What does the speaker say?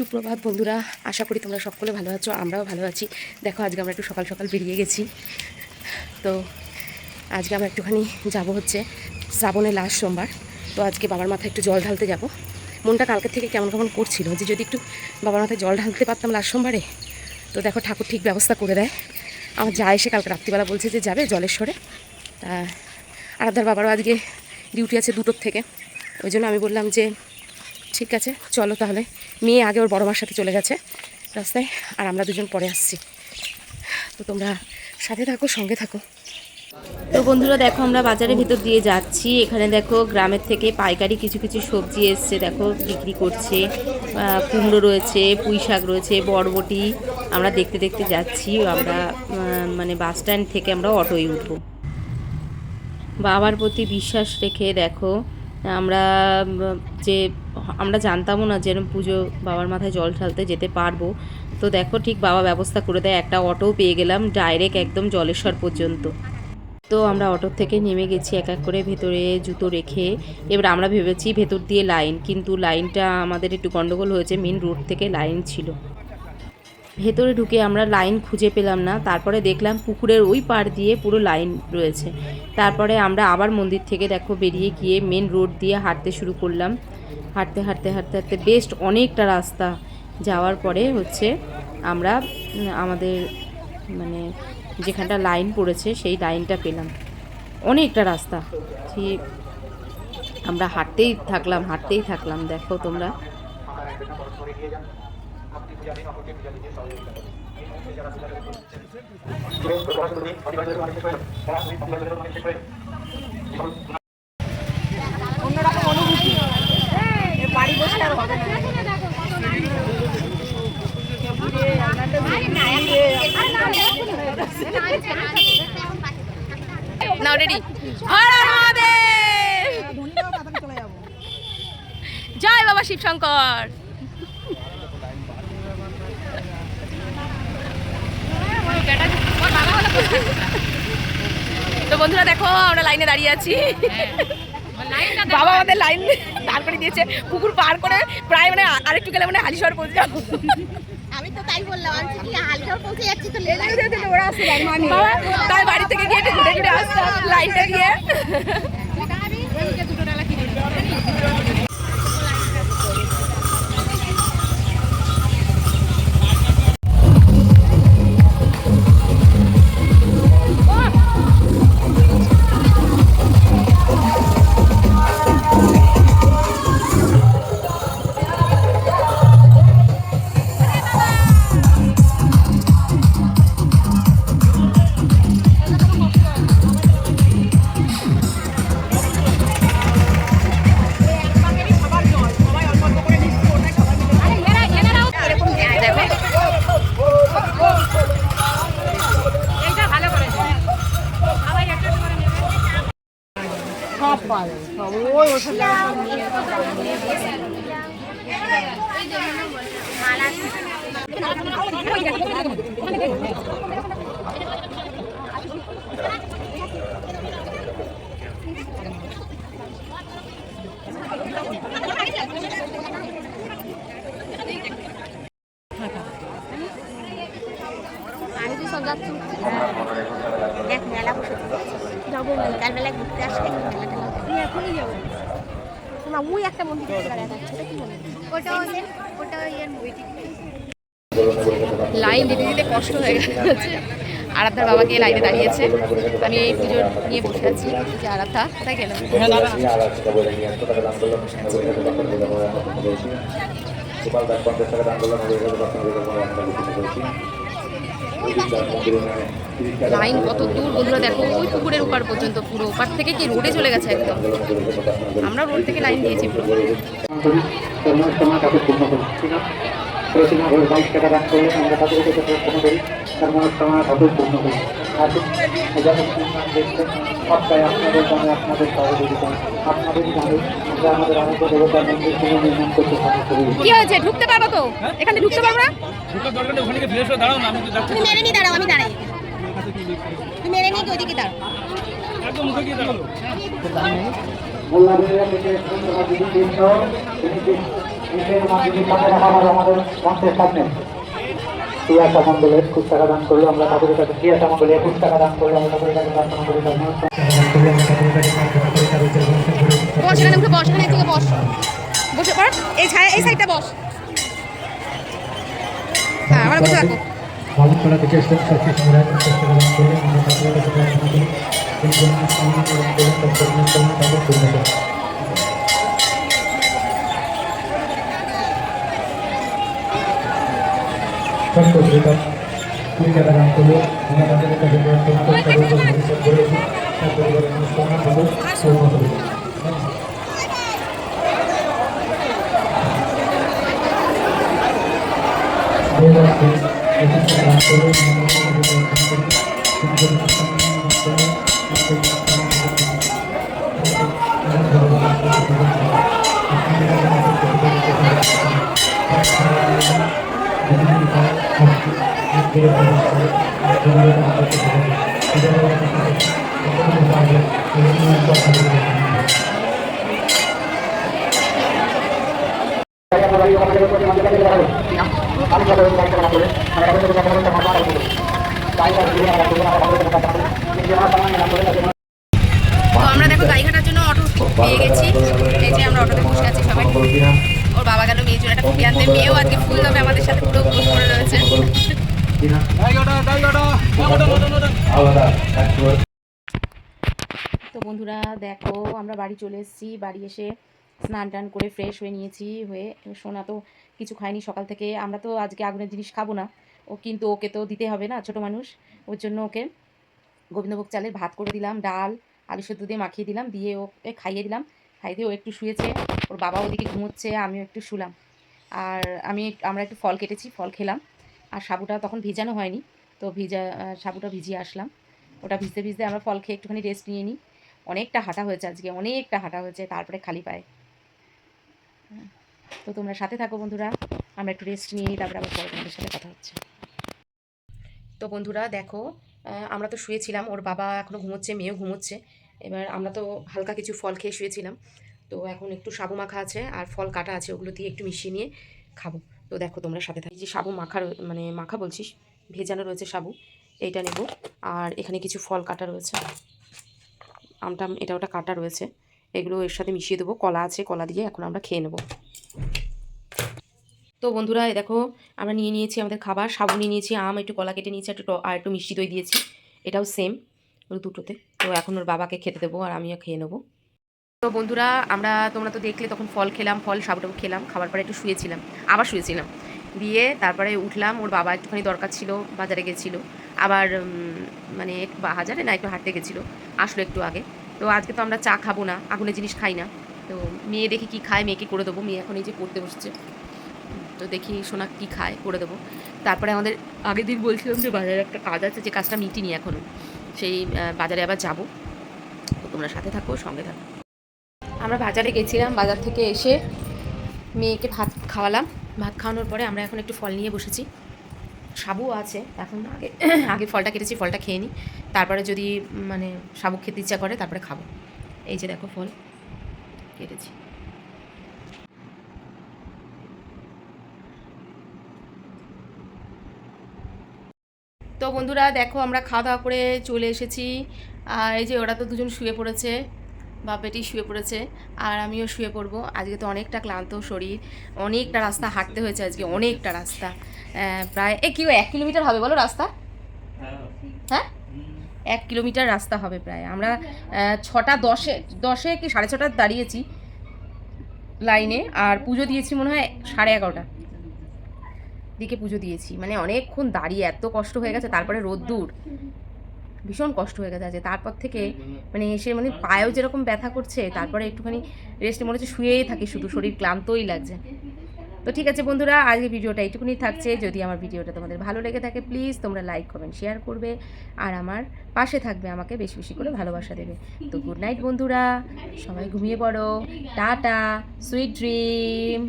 সুপ্রভাত, বন্ধুরা। আশা করি তোমরা সকলে ভালো আছো, আমরাও ভালো আছি। দেখো, আজকে আমরা একটু সকাল সকাল বেরিয়ে গেছি। তো আজকে আমরা একটুখানি যাব হচ্ছে শ্রাবণের লাস্ট সোমবার। তো আজকে বাবার মাথায় একটু জল ঢালতে যাব। মনটা কালকে থেকে কেমন কেমন করছিল যে যদি একটু বাবার মাথায় জল ঢালতে পারতাম লাস্ট সোমবারে। তো দেখো, ঠাকুর ঠিক ব্যবস্থা করে দেয়। আমার যা এসে কালকে রাত্রিবেলা বলছে যে যাবে জলেশ্বরে তা আরাধার বাবারও আজকে ডিউটি আছে দুটোর থেকে। ওই জন্য আমি বললাম যে ঠিক আছে, চলো তাহলে। মেয়ে আগে ওর বড় মার সাথে চলে গেছে রাস্তায়, আর আমরা দুজন পরে আসছি। তো তোমরা সাথে থাকো, সঙ্গে থাকো। তো বন্ধুরা, দেখো আমরা বাজারের ভিতর দিয়ে যাচ্ছি। এখানে দেখো গ্রামের থেকে পাইকারি কিছু কিছু সবজি এসছে, দেখো বিক্রি করছে। কুমড়ো রয়েছে, পুঁই শাক রয়েছে, বরবটি। আমরা দেখতে দেখতে যাচ্ছি, আমরা মানে বাস স্ট্যান্ড থেকে আমরা অটোয় উঠবো। বাবার প্রতি বিশ্বাস রেখে দেখো, আমরা যে আমরা জানতামও না যেরকম পুজো বাবার মাথায় জল ঢালতে যেতে পারব। তো দেখো ঠিক বাবা ব্যবস্থা করে দেয়, একটা অটোও পেয়ে গেলাম ডাইরেক্ট একদম জলেশ্বর পর্যন্ত। তো আমরা অটোর থেকে নেমে গেছি এক এক করে ভেতরে জুতো রেখে। এবার আমরা ভেবেছি ভেতর দিয়ে লাইন, কিন্তু লাইনটা আমাদের একটু গন্ডগোল হয়েছে মেন রোড থেকে লাইন ছিল। ভেতরে ঢুকে আমরা লাইন খুঁজে পেলাম না, তারপরে দেখলাম পুকুরের ওই পার দিয়ে পুরো লাইন রয়েছে। তারপরে আমরা আবার মন্দির থেকে দেখো বেরিয়ে গিয়ে মেন রোড দিয়ে হাঁটতে শুরু করলাম। হাঁটতে হাঁটতে হাঁটতে হাঁটতে বেস্ট অনেকটা রাস্তা যাওয়ার পরে হচ্ছে আমরা আমাদের মানে যেখানটা লাইন পড়েছে সেই লাইনটা পেলাম। অনেকটা রাস্তা। ঠিক আমরা হাঁটতেই থাকলাম হাঁটতেই থাকলাম। দেখো তোমরা। নাও রেডি জয় বাবা শিবশঙ্কর তো বন্ধুরা দেখো, আমরা লাইনে দাঁড়িয়ে আছি। বাবা আমাদের লাইন দাঁড় করে দিয়েছে। পুকুর পার করে প্রায় মানে আরেকটু গেলে মানে হালিশহর পৌঁছে যাব আমি তো তাই বললাম আমি কি হালকা পৌঁছে যাচ্ছি তো লেলা বাবা তাই বাড়ি থেকে গিয়ে ঘুরে ঘুরে আসতাম লাইনটা দিয়ে। দেখো 我。না ওই একটা মন্দির যাচ্ছে ওটা কি মন্দির? ওটা ওটা ইয়ের মুভিটি লাইন দিতে দিতে কষ্ট হয়ে গেছে। আরাধ্যার বাবাকে লাইনে দাঁড়িয়েছে। আমি এই পুজো নিয়ে বসে আছি যে আরাধ্যা তাই গেল? গোপাল দাস পঞ্চাশ টাকা করলাম লাইন কত দূর বন্ধুরা দেখো, ওই পুকুরের ওপার পর্যন্ত পুরো, ওপার থেকে কি রোডে চলে গেছে একদম। আমরা রোড থেকে লাইন দিয়েছি পুরো। প্রতিমা ঘোষ বাইশ টাকা দান করলেন আমরা তাদের কাছে প্রার্থনা করি। তার মনোস্কামনা ঠাকুর পূর্ণ করি। আর যখন দেখছেন সবটাই আপনাদের দামে আপনাদের সহযোগিতা। আপনাদের দামে আমরা আমাদের আনন্দ দেবতার মন্দির পুনঃ নির্মাণ করতে সাহায্য করি। কি হয়েছে? ঢুকতে পারব তো? এখানে ঢুকতে পারব না? তুমি মেরে নিয়ে দাঁড়াও আমি দাঁড়াই। তুমি মেরে নিয়ে ওইদিকে দাঁড়াও। মোল্লা থেকে দিদি কৃষ্ণ বিশেষ মাধ্যমিক সামনে রাখা হবে আমাদের মঞ্চের সামনে একুশ টাকা দান করল আমরা ঠাকুরের কাছে টিয়াশা মন্ডলে টাকা দান করল আমরা ঠাকুরের কাছে প্রার্থনা। বস হ্যাঁ আমরা এই জন্য কামনা প্রদান করলেন তার কর্মকামনা তাদের পূর্ণ করুন। ছোট্ট কবিতা কুড়ি টাকা দান করল আমরা তাদের কাছে প্রার্থনা করি তাদের উপর ভবিষ্যৎ গড়ে উঠুক তার পরিবারের মনস্কামনা তাদের পূর্ণ করুন। তো আমরা দেখো গাড়ি ঘাটার জন্য অটো পেয়ে গেছি। এই যে আমরা অটোতে বসে আছি সবাই। ওর বাবা গেল মেয়ের জন্য একটা ফুটি আনতে। মেয়েও আজকে ফুল দামে আমাদের সাথে পুরো উপোস করে রয়েছে। তো বন্ধুরা, দেখো, আমরা বাড়ি চলে এসেছি। বাড়ি এসে স্নান টান করে ফ্রেশ হয়ে নিয়েছি, হয়ে সোনা তো কিছু খায়নি সকাল থেকে। আমরা তো আজকে আগুনের জিনিস খাব না। ও কিন্তু ওকে তো দিতে হবে না, ছোট মানুষ। ওর জন্য ওকে গোবিন্দভোগ চালের ভাত করে দিলাম, ডাল আলু সেদ্ধ দিয়ে মাখিয়ে দিলাম, দিয়ে ওকে খাইয়ে দিলাম। খাইয়ে দিয়ে ও একটু শুয়েছে, ওর বাবা ওদিকে ঘুমোচ্ছে, আমিও একটু শুলাম। আর আমি আমরা একটু ফল কেটেছি, ফল খেলাম। আর সাবুটা তখন ভিজানো হয়নি, তো ভিজা সাবুটা ভিজিয়ে আসলাম। ওটা ভিজতে ভিজতে আমরা ফল খেয়ে একটুখানি রেস্ট নিয়ে নিই। অনেকটা হাঁটা হয়েছে আজকে, অনেকটা হাঁটা হয়েছে, তারপরে খালি পায়ে। তো তোমরা সাথে থাকো বন্ধুরা, আমরা একটু রেস্ট নিয়ে নিই, তারপরে আবার পরে তোমাদের সাথে কথা হচ্ছে। তো বন্ধুরা দেখো আমরা তো শুয়েছিলাম, ওর বাবা এখনও ঘুমোচ্ছে, মেয়েও ঘুমোচ্ছে। এবার আমরা তো হালকা কিছু ফল খেয়ে শুয়েছিলাম। তো এখন একটু সাবু মাখা আছে আর ফল কাটা আছে, ওগুলো দিয়ে একটু মিশিয়ে নিয়ে খাব। তো দেখো তোমরা সাথে থাকি যে সাবু মাখা মানে মাখা বলছিস, ভেজানো রয়েছে সাবু, এইটা নেব। আর এখানে কিছু ফল কাটা রয়েছে আমটা এটা ওটা কাটা রয়েছে, এগুলো এর সাথে মিশিয়ে দেবো। কলা আছে, কলা দিয়ে এখন আমরা খেয়ে নেব। তো বন্ধুরা দেখো আমরা নিয়ে নিয়েছি আমাদের খাবার, সাবু নিয়ে নিয়েছি, আম, একটু কলা কেটে নিয়েছি একটু আর একটু মিষ্টি দই দিয়েছি, এটাও সেম দুটোতে। তো এখন ওর বাবাকে খেতে দেবো আর আমিও খেয়ে নেব। তো বন্ধুরা, আমরা তোমরা তো দেখলে তখন ফল খেলাম, ফল সাবুটাবু খেলাম, খাবার পরে একটু শুয়েছিলাম, আবার শুয়েছিলাম। দিয়ে তারপরে উঠলাম, ওর বাবা একটুখানি দরকার ছিল, বাজারে গেছিল। আবার মানে একটু বাজারে না একটু হাঁটতে গেছিল, আসলো একটু আগে। তো আজকে তো আমরা চা খাব না, আগুনের জিনিস খাই না। তো মেয়ে দেখি কি খায়, মেয়েকে করে দেবো, মেয়ে এখন এই যে পড়তে বসছে। তো দেখি সোনা কি খায়, করে দেবো। তারপরে আমাদের আগের দিন বলছিলাম যে বাজারে একটা কাজ আছে, যে কাজটা মিটিনি এখনও সেই বাজারে আবার যাব। তো তোমরা সাথে থাকো, সঙ্গে থাকো। আমরা বাজারে গেছিলাম, বাজার থেকে এসে মেয়েকে ভাত খাওয়ালাম। ভাত খাওয়ানোর পরে আমরা এখন একটু ফল নিয়ে বসেছি। সাবু আছে, এখন আগে আগে ফলটা কেটেছি, ফলটা খেয়ে নিই। তারপরে যদি মানে সাবু খেতে ইচ্ছা করে, তারপরে খাব। এই যে দেখো ফল, কেটেছি। তো বন্ধুরা দেখো আমরা খাওয়া দাওয়া করে চলে এসেছি। আর এই যে ওরা তো দুজন শুয়ে পড়েছে, বাপেটি শুয়ে পড়েছে, আর আমিও শুয়ে পড়ব। আজকে তো অনেকটা ক্লান্ত শরীর, অনেকটা রাস্তা হাঁটতে হয়েছে আজকে, অনেকটা রাস্তা। প্রায়, এ কি, এক কিলোমিটার হবে বলো রাস্তা? হ্যাঁ? এক কিলোমিটার রাস্তা হবে প্রায়। আমরা ছটা দশে দশে কি সাড়ে ছটা দাঁড়িয়েছি লাইনে, আর পুজো দিয়েছি মনে হয় সাড়ে এগারোটা। দিকে পুজো দিয়েছি। মানে অনেকক্ষণ দাঁড়িয়ে এত কষ্ট হয়ে গেছে, তারপরে রোদ্দুর। ভীষণ কষ্ট হয়ে গেছে আজকে। তারপর থেকে মানে এসে মানে পায়েও যেরকম ব্যথা করছে, তারপরে একটুখানি রেস্টে মনে হচ্ছে শুয়েই থাকি শুধু, শরীর ক্লান্তই লাগছে। তো ঠিক আছে বন্ধুরা, আজকে ভিডিওটা এইটুকুনি থাকছে। যদি আমার ভিডিওটা তোমাদের ভালো লেগে থাকে প্লিজ তোমরা লাইক কমেন্ট শেয়ার করবে। আর আমার পাশে থাকবে, আমাকে বেশি বেশি করে ভালোবাসা দেবে। তো গুড নাইট বন্ধুরা, সবাই ঘুমিয়ে পড়ো। Tata sweet dream